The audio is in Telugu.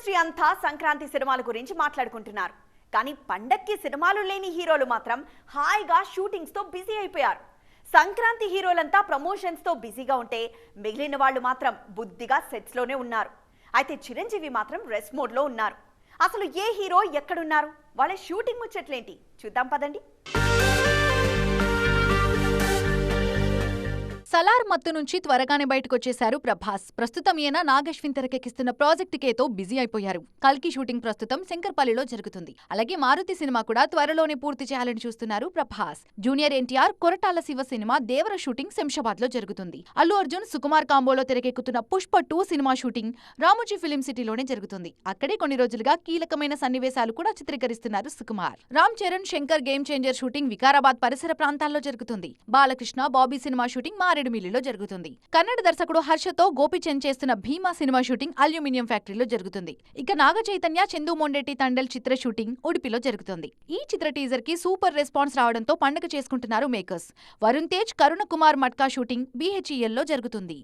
ఇండస్ట్రీ అంతా సంక్రాంతి సినిమాల గురించి మాట్లాడుకుంటున్నారు. కానీ పండక్కి సినిమాలు లేని హీరోలు మాత్రం హాయిగా షూటింగ్స్తో బిజీ అయిపోయారు. సంక్రాంతి హీరోలంతా ప్రమోషన్స్తో బిజీగా ఉంటే మిగిలిన వాళ్ళు మాత్రం బుద్ధిగా సెట్స్లోనే ఉన్నారు. అయితే చిరంజీవి మాత్రం రెస్ట్ మోడ్లో ఉన్నారు. అసలు ఏ హీరో ఎక్కడున్నారు? వాళ్ళ షూటింగ్ ముచ్చట్లేంటి? చూద్దాం పదండి. కలార్ మత్తు నుంచి త్వరగానే బయటకొచ్చేశారు ప్రభాస్. ప్రస్తుతం ఈయన నాగశ్విన్ తెరకెక్కిస్తున్న ప్రాజెక్ట్ కేతో బిజీ అయిపోయారు. కల్కి షూటింగ్ ప్రస్తుతం శంకర్పల్లిలో జరుగుతుంది. అలాగే మారుతి సినిమా కూడా త్వరలోనే పూర్తి చేయాలని చూస్తున్నారు Prabhas. Junior NTR Koratala Siva cinema Devara shooting శంషాబాద్లో జరుగుతుంది. అల్లు అర్జున్ సుకుమార్ కాంబోలో తెరకెక్కుతున్న Pushpa two cinema shooting Ramoji film సిటీలోనే జరుగుతుంది. అక్కడే కొన్ని రోజులుగా కీలకమైన సన్నివేశాలు కూడా చిత్రీకరిస్తున్నారు Sukumar. Ram Charan Shankar game changer shooting Vikarabad పరిసర ప్రాంతాల్లో జరుగుతుంది. బాలకృష్ణ బాబీ సినిమా షూటింగ్ మారేడుమిల్లిలో జరుగుతుంది. కన్నడ దర్శకుడు హర్షతో గోపిచంద్ చేస్తున్న భీమా సినిమా షూటింగ్ అల్యూమినియం ఫ్యాక్టరీలో జరుగుతుంది. ఇక నాగ చైతన్య చందు మొండెట్టి తండల్ చిత్ర షూటింగ్ ఉడిపిలో జరుగుతుంది. ఈ చిత్ర టీజర్కి సూపర్ రెస్పాన్స్ రావడంతో పండగ చేసుకుంటున్నారు మేకర్స్. వరుణ్ తేజ్ కరుణ కుమార్ మట్కా షూటింగ్ బీహెచ్ఈఎల్లో జరుగుతుంది.